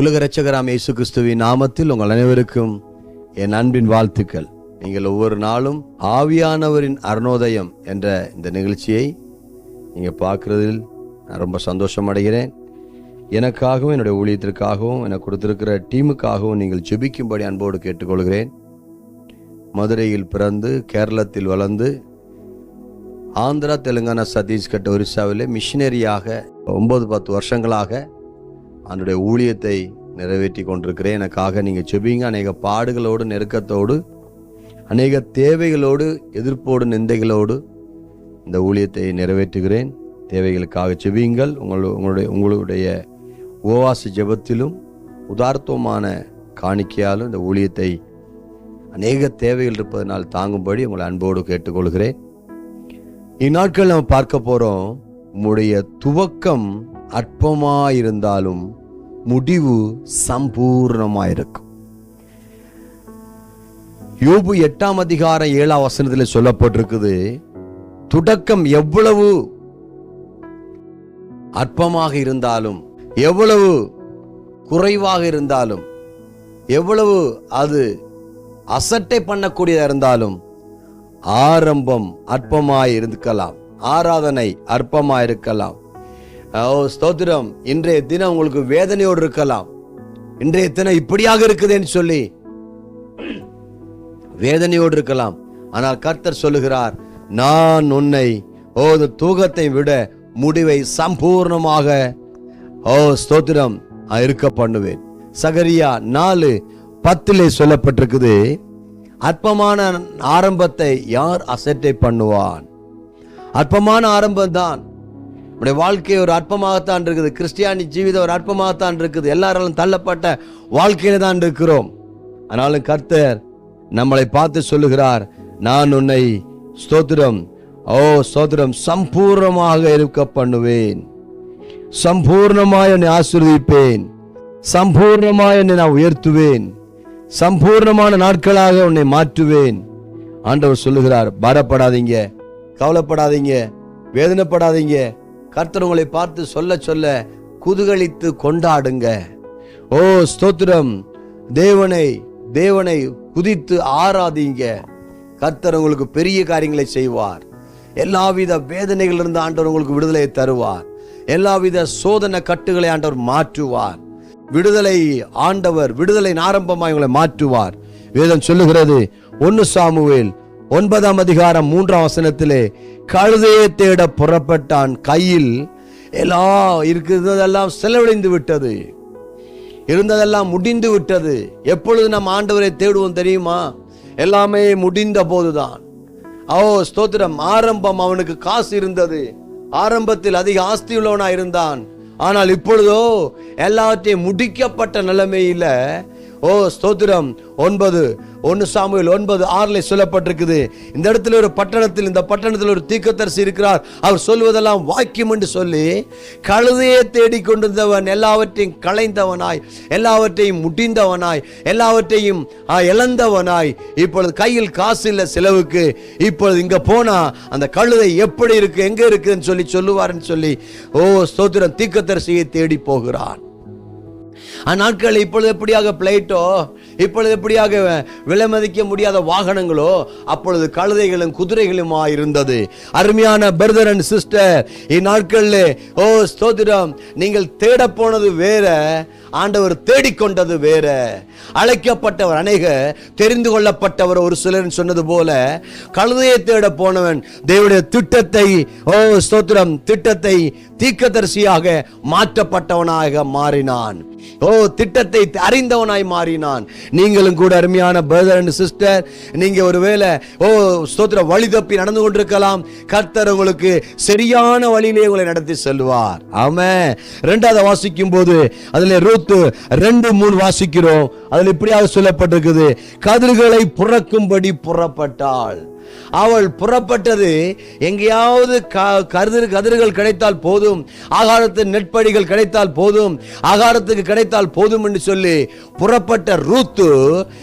உலக ரச்சகராம் இயேசு கிறிஸ்துவின் நாமத்தில் உங்கள் அனைவருக்கும் என் அன்பின் வாழ்த்துக்கள். நீங்கள் ஒவ்வொரு நாளும் ஆவியானவரின் அருணோதயம் என்ற இந்த நிகழ்ச்சியை நீங்கள் பார்க்குறதில் நான் ரொம்ப சந்தோஷம் அடைகிறேன் எனக்காகவும் என்னுடைய ஊழியத்திற்காகவும் எனக்கு கொடுத்துருக்கிற டீமுக்காகவும் நீங்கள் ஜெபிக்கும்படி அன்போடு கேட்டுக்கொள்கிறேன். மதுரையில் பிறந்து கேரளத்தில் வளர்ந்து ஆந்திரா தெலுங்கானா சத்தீஸ்கட் ஒரிசாவில் மிஷினரியாக ஒன்பது பத்து வருஷங்களாக அதனுடைய ஊழியத்தை நிறைவேற்றி கொண்டிருக்கிறேன். எனக்காக நீங்கள் செபிங்க அநேக பாடுகளோடு நெருக்கத்தோடு அநேக தேவைகளோடு எதிர்ப்போடு நிந்தைகளோடு இந்த ஊழியத்தை நிறைவேற்றுகிறேன். தேவைகளுக்காக செபியுங்கள் உங்கள் உங்களுடைய உங்களுடைய உபவாச ஜெபத்திலும் உதார்த்தமான காணிக்கையாலும் இந்த ஊழியத்தை அநேக தேவைகள் இருப்பதனால் தாங்கும்படி உங்களை அன்போடு கேட்டுக்கொள்கிறேன். இந்நாட்கள் நம்ம பார்க்க போகிறோம் உங்களுடைய துவக்கம் அற்பமாக இருந்தாலும் முடிவு சம்பூர்ணமாயிருக்கும். யோபு எட்டாம் அதிகாரம் ஏழாம் வசனத்தில் சொல்லப்பட்டிருக்குது தொடக்கம் எவ்வளவு அற்பமாக இருந்தாலும் எவ்வளவு குறைவாக இருந்தாலும் எவ்வளவு அது அசட்டை பண்ணக்கூடியதாக இருந்தாலும் ஆரம்பம் அற்பமாய் இருக்கலாம் ஆராதனை அற்பமாய் இருக்கலாம் ஓ ஸ்தோத்திரம். இன்றைய தினம் உங்களுக்கு வேதனையோடு இருக்கலாம். இன்றைய தினம் இப்படியாக இருக்குதுன்னு சொல்லி வேதனையோடு இருக்கலாம். ஆனால் கர்த்தர் சொல்லுகிறார் நான் உன்னை ஓ இந்த தூக்கத்தை விட முடிவை சம்பூர்ணமாக ஓ ஸ்தோத்திரம் இருக்க பண்ணுவேன். சகரியா நாலு பத்திலே சொல்லப்பட்டிருக்குது அற்பமான ஆரம்பத்தை யார் அசட்டை பண்ணுவான்? அற்பமான ஆரம்பம் தான் உடைய வாழ்க்கை ஒரு அற்பமாகத்தான் இருக்குது. கிறிஸ்டியானி ஜீவிதம் ஒரு அற்பமாகத்தான் இருக்குது. எல்லாராலும் தள்ளப்பட்ட வாழ்க்கையில தான் இருக்கிறோம். ஆனாலும் கர்த்தர் நம்மளை பார்த்து சொல்லுகிறார் நான் உன்னை ஸ்தோத்திரம் ஓ ஸ்தோத்திரம் சம்பூர்ணமாக இருக்க பண்ணுவேன். சம்பூர்ணமாய் உன்னை ஆசிர்வதிப்பேன். சம்பூர்ணமாய் என்னை நான் உயர்த்துவேன். சம்பூர்ணமான நாட்களாக உன்னை மாற்றுவேன். ஆண்டவர் சொல்லுகிறார் பாரப்படாதீங்க கவலைப்படாதீங்க வேதனைப்படாதீங்க. கர்த்தர் உங்களை பார்த்து சொல்ல சொல்ல குதுகலித்து கொண்டாடுங்க. ஓ ஸ்தோத்திரம். தேவனை தேவனை குதித்து ஆராதிங்க. கர்த்தர் உங்களுக்கு பெரிய காரியங்களை செய்வார். எல்லாவித வேதனைகளிலிருந்து ஆண்டவர் உங்களுக்கு விடுதலை தருவார். எல்லாவித சோதனை கட்டுகளை ஆண்டவர் மாற்றுவார். விடுதலை ஆண்டவர் விடுதலை ஆரம்பமாக உங்களை மாற்றுவார். வேதம் சொல்லுகிறது ஒன்று சாமுவேல் ஒன்பதாம் அதிகாரம் மூன்றாம் வசனத்திலே கழுதையை தேட புறப்பட்டான். கையில் எல்லாம் இருக்கிறதெல்லாம் செலவழிந்து விட்டது. இருந்ததெல்லாம் முடிந்து விட்டது. எப்பொழுது நம் ஆண்டவரை தேடுவோம் தெரியுமா? எல்லாமே முடிந்த போதுதான். ஓ ஸ்தோத்திரம். ஆரம்பம் அவனுக்கு காசு இருந்தது. ஆரம்பத்தில் அதிக ஆஸ்தி உள்ளவனா இருந்தான். ஆனால் இப்பொழுதோ எல்லாத்தையும் முடிக்கப்பட்ட நிலைமையில ஓ ஸ்தோத்திரம். ஒன்பது. ஒன்று சாமுவேல் ஒன்பது ஆறில் சொல்லப்பட்டிருக்குது. இந்த இடத்துல ஒரு பட்டணத்தில் இந்த பட்டணத்தில் ஒரு தீக்கத்தரசி இருக்கிறார். அவர் சொல்வதெல்லாம் வாக்கியம் என்று சொல்லி கழுதையை தேடிக்கொண்டிருந்தவன் எல்லாவற்றையும் களைந்தவனாய் எல்லாவற்றையும் முடிந்தவனாய் எல்லாவற்றையும் இழந்தவனாய். இப்பொழுது கையில் காசு இல்லை செலவுக்கு. இப்பொழுது இங்கே போனால் அந்த கழுதை எப்படி இருக்குது எங்கே இருக்குதுன்னு சொல்லி சொல்லுவாருன்னு சொல்லி ஓ ஸ்தோத்திரம் தீக்கத்தரசியை தேடி போகிறான். அந்நாட்கள் இப்பொழுது எப்படியாக பிளைட்டோ இப்பொழுது எப்படியாக விலை மதிக்க முடியாத வாகனங்களோ அப்பொழுது கழுதைகளும் குதிரைகளுமா இருந்தது. அருமையான பிரதர் அண்ட் சிஸ்டர் இந்நாட்களில் ஓ ஸ்தோத்திரம் நீங்கள் தேட போனது வேற ஆண்டவர் தேடிக்கொண்டது வேற. அழைக்கப்பட்டவர் அநேக தெரிந்து கொள்ளப்பட்டவர் ஒரு சிலர் சொன்னது போல கழுதையை தேட போனவன் தேவனுடைய திட்டத்தை ஓ ஸ்தோத்திரம் திட்டத்தை தீக்கதரிசியாக மாற்றப்பட்டவனாக மாறினான். ஓ திட்டத்தை அறிந்தவனாய் மாறினான். நீங்களும் கூட அருமையான பிரதர் அண்ட் சிஸ்டர் நீங்க ஒருவேளை ஓ ஸ்தோத்திர வழி தப்பி நடந்து கொண்டிருக்கலாம். கர்த்தர் உங்களுக்கு சரியான வழியிலே உங்களை நடத்தி செல்வார். ஆமே ரெண்டாவது வாசிக்கும் போது அதுல ரூத்து ரெண்டு மூணு வாசிக்கிறோம். அதுல இப்படியாக சொல்லப்பட்டிருக்குது கதிர்களை புறக்கும்படி புறப்பட்டாள். அவள் புறப்பட்டது எங்கேயாவது க- கதிர் கதிர்கள் கிடைத்தால் போதும் ஆகாரத்தின் நெற்படிகள் கிடைத்தால் போதும் ஆகாரத்துக்கு கிடைத்தால் போதும் என்று சொல்லி புறப்பட்ட ரூத்து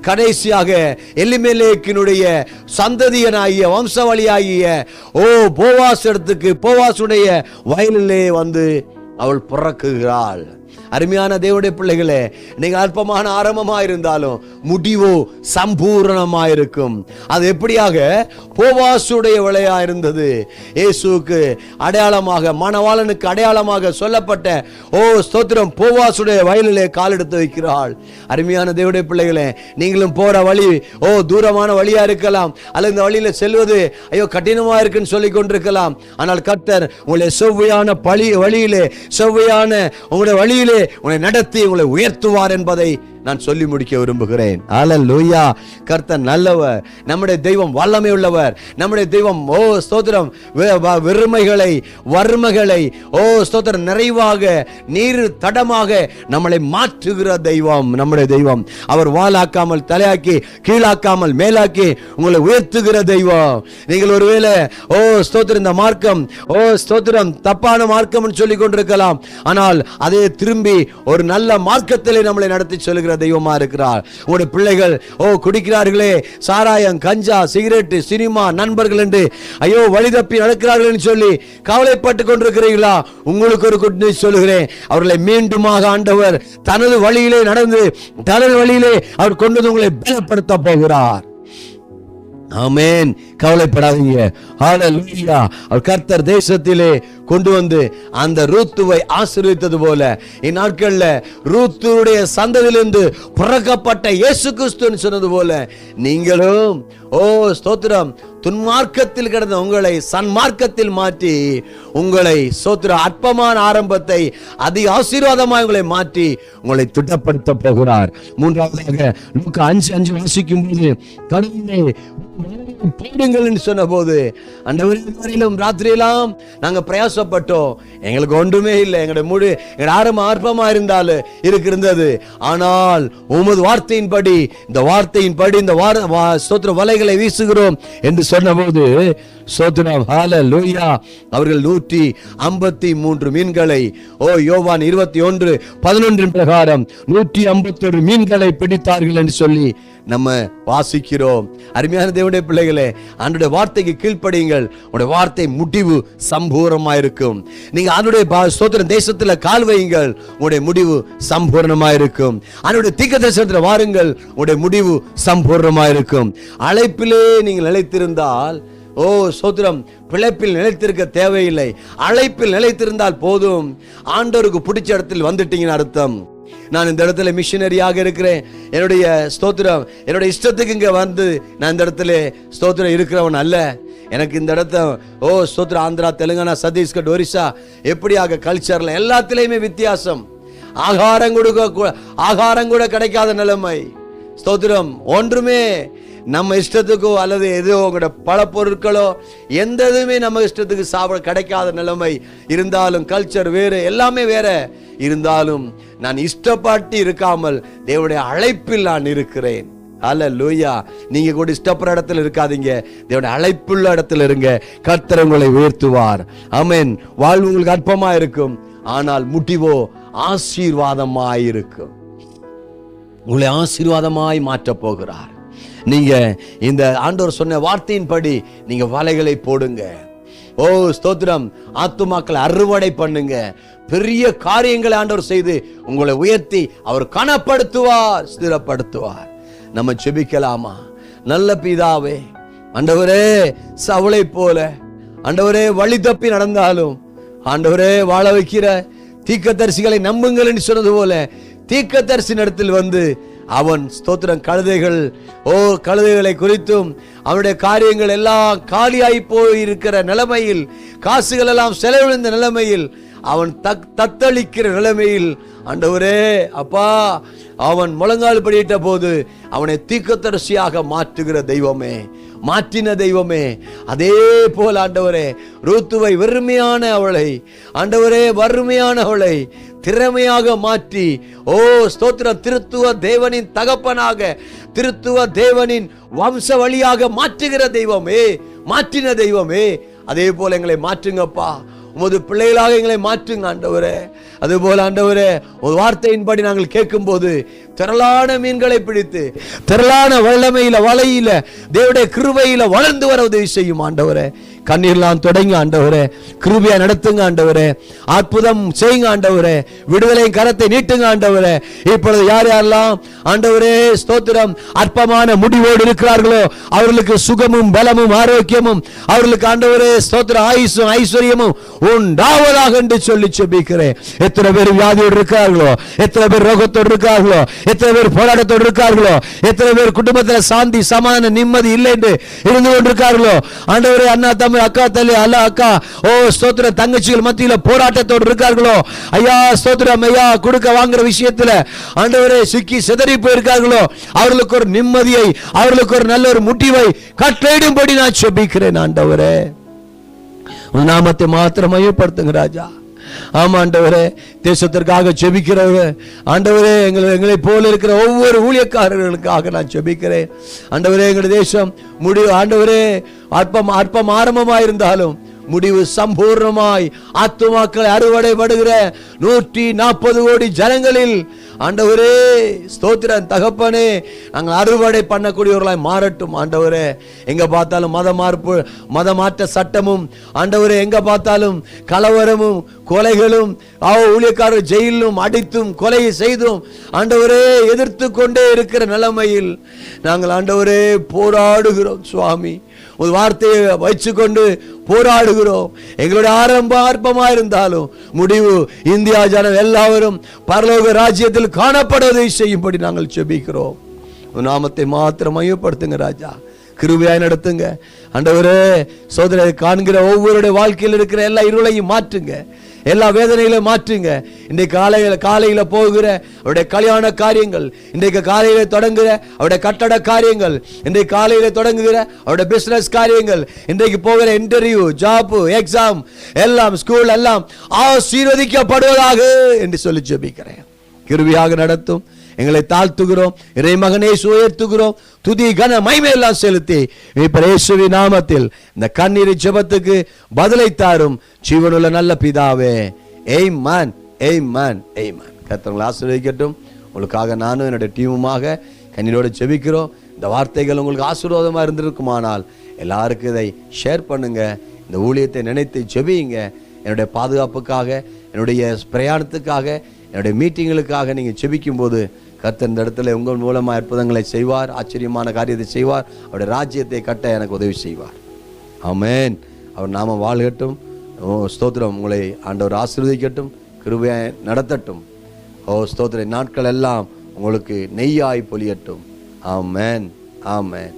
கடைசியாக எலிமெலேக்கினுடைய சந்ததியனாகிய வம்சவழியாகிய ஓ போவாஸ் இடத்துக்கு போவாசுடைய வயலிலே வந்து அவள் பிறக்குகிறாள். அருமையான தேவனுடைய பிள்ளைகளே நீங்க அற்பமான ஆரம்பமா இருந்தாலும் முடிவோ சம்பூரணமா இருக்கும் அது எப்படியாக? போவாசுடைய விளையா இருந்தது. இயேசுக்கு அடையாளமாக மணவாளனுக்கு அடையாளமாக சொல்லப்பட்ட ஓ ஸ்தோத்திரம் போவாசுடைய வயலிலே கால் எடுத்து வைக்கிறாள். அருமையான தேவனுடைய பிள்ளைகளே நீங்களும் போற வழி ஓ தூரமான வழியா இருக்கலாம் அல்லது இந்த வழியில செல்வது ஐயோ கடினமா இருக்குன்னு சொல்லி கொண்டிருக்கலாம். ஆனால் கர்த்தர் உங்களுடைய செவ்வையான பழி வழியிலே செவ்வையான உங்களுடைய வழி வழியிலே உன்னை நடத்தி உங்களை உயர்த்துவார் என்பதை நான் சொல்லி முடிக்க விரும்புகிறேன். அல்லேலூயா கர்த்தர் நல்லவர் நம்முடைய தெய்வம் வல்லமை உள்ளவர் நம்முடைய தெய்வம் ஓ ஸ்தோத்திரம் வெறுமைகளை வறுமைகளை ஓ ஸ்தோத்திரம் நிறைவாக நீர் தடமாக நம்மளை மாற்றுகிற தெய்வம் நம்முடைய தெய்வம். அவர் வாலாக்காமல் தலையாக்கி கீழாக்காமல் மேலாக்கி உங்களை உயர்த்துகிற தெய்வம். நீங்கள் ஒருவேளை ஓ ஸ்தோத்திரம் இந்த மார்க்கம் ஓ ஸ்தோத்திரம் தப்பான மார்க்கம்னு சொல்லி கொண்டிருக்கலாம் ஆனால் அதே திரு திரும்பி ஒரு நல்ல மார்க்கத்திலே நம்மளை நடத்தி சொல்லுகிற தெய்வமா இருக்கிறார். உங்களுடைய பிள்ளைகள் ஓ குடிக்கிறார்களே சாராயம் கஞ்சா சிகரெட் சினிமா நண்பர்கள் என்று ஐயோ வழி தப்பி நடக்கிறார்கள் என்று சொல்லி கவலைப்பட்டு கொண்டிருக்கிறீர்களா? உங்களுக்கு ஒரு குட் நியூஸ் சொல்லுகிறேன். அவர்களை மீண்டுமாக ஆண்டவர் தனது வழியிலே நடந்து தனது வழியிலே அவர் கொண்டு வந்து உங்களை பலப்படுத்த போகிறார். ஆமேன். கவலைப்படாதீங்க. அவர் கர்த்தர் தேசத்திலே கொண்டு வந்து அந்த ரூத்துவை ஆசீர்வித்தது போல. இந்நாட்கள்ல ரூத்துடைய சந்ததியிலிருந்து பிறக்கப்பட்ட இயேசு கிறிஸ்துன்னு சொன்னது போல நீங்களும் ஓ ஸ்தோத்திரம் துன்மார்க்கத்தில் கிடந்த உங்களை சன்மார்க்கத்தில் மாற்றி உங்களை சோத்திர அற்பமான ஆரம்பத்தை அதி ஆசீர்வாதமாக உங்களை மாற்றி உங்களை திட்டப்படுத்த போகிறார். மூன்றாவதாக அஞ்சு அஞ்சு வாசிக்கும் போது கடவுளே போடுங்கள் சொன்ன போது வரையிலும் ராத்திரியெல்லாம் நாங்க பிரயாசப்பட்டோம் எங்களுக்கு ஒன்றுமே இல்லை. எங்களுடைய முழு எங்களுடைய ஆரம்ப ஆர்ப்பமா இருந்தாலும் இருக்கிருந்தது. ஆனால் உமது வார்த்தையின்படி இந்த வார்த்தையின்படி இந்த வார வா- ஸ்தோத்திர வலைகளை வீசுகிறோம் என்று சொன்னபோது சோதனம் ஹால லூயா அவர்கள் நூற்றி ஐம்பத்தி மூன்று மீன்களை ஓ யோவான் இருபத்தி ஒன்று பதினொன்றின் பிரகாரம் நூற்றி ஐம்பத்தொரு மீன்களை பிடித்தார்கள் என்று சொல்லி நம்ம வாசிக்கிறோம். அருமையான தேவனுடைய பிள்ளைகளே அன்றைய வார்த்தைக்கு கீழ்ப்படியுங்கள். உடைய வார்த்தை முடிவு சம்பூர்ணமா இருக்கும் நீங்க அதனுடைய ஸ்தோத்திரம் தேசத்துல கால் வையுங்கள். உடைய முடிவு சம்பூர்ணமாயிருக்கும். அதனுடைய தீக்க தரிசனத்துல வாருங்கள். உடைய முடிவு சம்பூர்ணமா இருக்கும் அழைப்பிலே நீங்கள் நிலைத்திருந்தால் ஓ சோத்திரம் பிழைப்பில் நிலைத்திருக்க தேவையில்லை. அழைப்பில் நிலைத்திருந்தால் போதும். ஆண்டவருக்கு பிடிச்ச இடத்தில் வந்துட்டீங்கன்னு அர்த்தம். நான் இந்த இடத்துல மிஷினரியாக இருக்கிறேன். என்னுடைய ஸ்தோத்திரம் என்னுடைய இஷ்டத்துக்கு இங்கே வந்து நான் இந்த இடத்துல ஸ்தோத்திரம் இருக்கிறவன் அல்ல. எனக்கு இந்த இடத்த ஓ ஸ்தோத்திரம் ஆந்திரா தெலுங்கானா சத்தீஸ்கர் ஒரிசா எப்படியாக கல்ச்சரில் எல்லாத்துலேயுமே வித்தியாசம். ஆகாரம் கொடுக்க ஆகாரம் கூட கிடைக்காத நிலைமை. ஸ்தோத்திரம் ஒன்றுமே நம்ம இஷ்டத்துக்கோ அல்லது எதோ உங்களோட பல பொருட்களோ எந்த இதுவுமே நம்ம இஷ்டத்துக்கு சாப்பிட கிடைக்காத நிலைமை இருந்தாலும் கல்ச்சர் வேறு எல்லாமே வேற. இருந்தாலும் நான் இஷ்டப்பட்டு இருக்காமல் தேவனுடைய அழைப்பில் நான் இருக்கிறேன். அல்ல லூயா நீங்க கூட இஷ்டப்படுற இடத்துல இருக்காதீங்க. தேவனுடைய அழைப்புள்ள இடத்துல இருங்க. கர்த்தர் உங்களை உயர்த்துவார். அமேன் வாழ்வு உங்களுக்கு அற்பமா இருக்கும். ஆனால் முடிவோ ஆசீர்வாதமாயிருக்கும். உங்களை ஆசீர்வாதமாய் மாற்றப் போகிறார். நீங்க இந்த ஆண்டவர் சொன்ன வார்த்தையின்படி நீங்க வலைகளை போடுங்க. ஓ ஸ்தோத்திரம். ஆத்துமாக்களை அறுவடை பண்ணுங்க. பெரிய காரியங்களை ஆண்டவர் செய்து உங்களை உயர்த்தி அவர் கனப்படுத்துவார் ஸ்திரப்படுத்துவார். நம்ம செபிக்கலாமா நல்ல பிதாவே ஆண்டவரே சவளை போல ஆண்டவரே வழி தப்பி நடந்தாலும் ஆண்டவரே வாழ வைக்கிற தீக்கத்தரிசிகளை நம்புங்கள் என்று சொன்னது போல தீக்கத்தரிசி நடத்தில் வந்து அவன் ஸ்தோத்திரம் கழுதைகள் ஓ கழுதைகளை குறித்தும் அவனுடைய காரியங்கள் எல்லாம் காலியாய் போய் இருக்கிற நிலைமையில் காசுகள் எல்லாம் செலவிழந்த நிலைமையில் அவன் தக் தத்தளிக்கிற நிலைமையில் ஆண்டவரே அப்பா அவன் முழங்கால் படியிட்ட போது அவனை தீக்கத்தரசியாக மாற்றுகிற தெய்வமே மாற்றின தெய்வமே. அதே போல் ஆண்டவரே ரூத்துவை வெறுமையான அவளை ஆண்டவரே வறுமையான அவளை திறமையாக மாற்றி ஓ ஸ்தோத்திர திருத்துவ தேவனின் தகப்பனாக திருத்துவ தேவனின் வம்ச வழியாக மாற்றுகிற தெய்வமே மாற்றின தெய்வமே. அதே போல எங்களை மாற்றுங்கப்பா. உமது பிள்ளைகளாக எங்களை மாற்றுங்க ஆண்டவரே. அதுபோல ஆண்டவரே ஒரு வார்த்தையின்படி நாங்கள் கேட்கும்போது திரளான மீன்களை பிடித்து திரளான வல்லமையில வலையில தேவடைய கிருவையில வளர்ந்து வர உதவி செய்யும் ஆண்டவரே. கண்ணீர்லாம் தொடங்கி ஆண்டவரே. கிருபியா நடத்துங்க ஆண்டவரே. அற்புதம் செய்யுங்க ஆண்டவரே. விடுதலையின் கரத்தை நீட்டுங்க ஆண்டவரே. இப்பொழுது யார் யாரெல்லாம் ஆண்டவரே ஸ்தோத்திரம் அற்பமான முடிவோடு இருக்கிறார்களோ அவர்களுக்கு சுகமும் பலமும் ஆரோக்கியமும் அவர்களுக்கு ஆண்டவரே ஸ்தோத்திர ஆயுசும் ஐஸ்வர்யமும் உண்டாவதாக என்று சொல்லி செபிக்கிறேன் எத்தனை பேர் வியாதியோடு இருக்கிறார்களோ எத்தனை பேர் ரோகத்தோடு இருக்கிறார்களோ எத்தனை பேர் போராட்டத்தோடு இருக்கிறார்களோ எத்தனை பேர் குடும்பத்தில் சாந்தி சமாதான நிம்மதி இல்லை என்று இருந்து கொண்டிருக்கார்களோ ஆண்டவரே அண்ணா தம்பி அக்கா தள்ளி அல்ல அக்கா. ஓ ஸ்தோத்திர தங்கச்சிகள் மத்தியில் போராட்டத்தோடு இருக்கார்களோ ஐயா ஸ்தோத்திரம் ஐயா கொடுக்க வாங்குற விஷயத்தில் ஆண்டவரே சிக்கி சிதறி போயிருக்கார்களோ? அவர்களுக்கு ஒரு நிம்மதியை அவர்களுக்கு ஒரு நல்ல ஒரு முட்டிவை கட்டளையிடும்படி நான் செபிக்கிறேன் ஆண்டவரே. நாமத்தை மாத்திரம் மையப்படுத்துங்க ராஜா. ஆமா ஆண்டவரே தேசத்திற்காக செபிக்கிறவங்க ஆண்டவரே எங்களை எங்களை போல இருக்கிற ஒவ்வொரு ஊழியக்காரர்களுக்காக நான் செபிக்கிறேன் ஆண்டவரே எங்களுடைய தேசம் முடிவு ஆண்டவரே அற்பம் அற்பம் ஆரம்பமாயிருந்தாலும் முடிவு சம்பூர்ணமாய். ஆத்துமாக்கள் அறுவடை படுகிற நூற்றி நாற்பது கோடி ஜனங்களில் ஆண்டவரே ஸ்தோத்திரன் தகப்பனே நாங்கள் அறுவடை பண்ணக்கூடியவர்களாய் மாறட்டும் ஆண்டவரே. எங்க பார்த்தாலும் மத மார்பு மத மாற்ற சட்டமும் ஆண்டவரே எங்க பார்த்தாலும் கலவரமும் கொலைகளும் அவ ஊழியக்காரர் ஜெயிலும் அடித்தும் கொலை செய்தும் ஆண்டவரே எதிர்த்து கொண்டே இருக்கிற நிலைமையில் நாங்கள் ஆண்டவரே போராடுகிறோம் சுவாமி. ஒரு வார்த்தையை வச்சுக்கொண்டு போராடுகிறோம். எங்களுடைய ஆரம்ப ஆர்ப்பமாக இருந்தாலும் முடிவு இந்தியா ஜனம் எல்லாரும் பரலோக ராஜ்யத்தில் காணப்படுவதை செய்யும்படி நாங்கள் செபிக்கிறோம். நாமத்தை மாத்திரம் மையப்படுத்துங்க ராஜா. கிருபையாய் நடத்துங்க. அண்டவரே சோதனை காண்கிற ஒவ்வொருடைய வாழ்க்கையில் இருக்கிற எல்லா இருளையும் மாற்றுங்க. எல்லா வேதனைகளையும் மாற்றுங்க. இன்றைக்கு காலையில் காலையில் போகிற அவருடைய கல்யாண காரியங்கள் இன்றைக்கு காலையில் தொடங்குகிற அவருடைய கட்டட காரியங்கள் இன்றைக்கு காலையில் தொடங்குகிற அவருடைய பிஸ்னஸ் காரியங்கள் இன்றைக்கு போகிற இன்டர்வியூ ஜாப்பு எக்ஸாம் எல்லாம் ஸ்கூல் எல்லாம் ஆசீர்வதிக்கப்படுவதாக என்று சொல்லி ஜெபிக்கிறேன். கிருவியாக நடத்தும். எங்களை தாழ்த்துகிறோம். இறை மகனே உயர்த்துகிறோம். துதி கன மைமையெல்லாம் செலுத்தி இப்ப இயேசுவி நாமத்தில் இந்த கண்ணீரை ஜபத்துக்கு பதிலை தாரும். ஜீவனுள்ள நல்ல பிதாவே amen amen amen கத்தவங்களை ஆசீர்வதிக்கட்டும். உங்களுக்காக நானும் என்னுடைய டீமுமாக கண்ணீரோடு ஜெபிக்கிறோம். இந்த வார்த்தைகள் உங்களுக்கு ஆசீர்வாதமாக இருந்திருக்குமானால் எல்லாருக்கும் இதை ஷேர் பண்ணுங்க. இந்த ஊழியத்தை நினைத்து ஜெபியுங்க. என்னுடைய பாதுகாப்புக்காக என்னுடைய பிரயாணத்துக்காக என்னுடைய மீட்டிங்களுக்காக நீங்கள் செபிக்கும் போது கர்த்தர் இந்த இடத்துல உங்கள் மூலமாக அற்புதங்களை செய்வார் ஆச்சரியமான காரியத்தை செய்வார். அவருடைய ராஜ்யத்தை கட்ட எனக்கு உதவி செய்வார். ஆமேன். அவர் நாம வாழ்கட்டும் ஓ ஸ்தோத்திரம். உங்களை ஆண்டவர் ஆசீர்வதிக்கட்டும் கிருபையை நடத்தட்டும். ஓ ஸ்தோத்திர நாட்கள் எல்லாம் உங்களுக்கு நெய்யாய் பொலியட்டும் ஆமேன். ஆமேன்.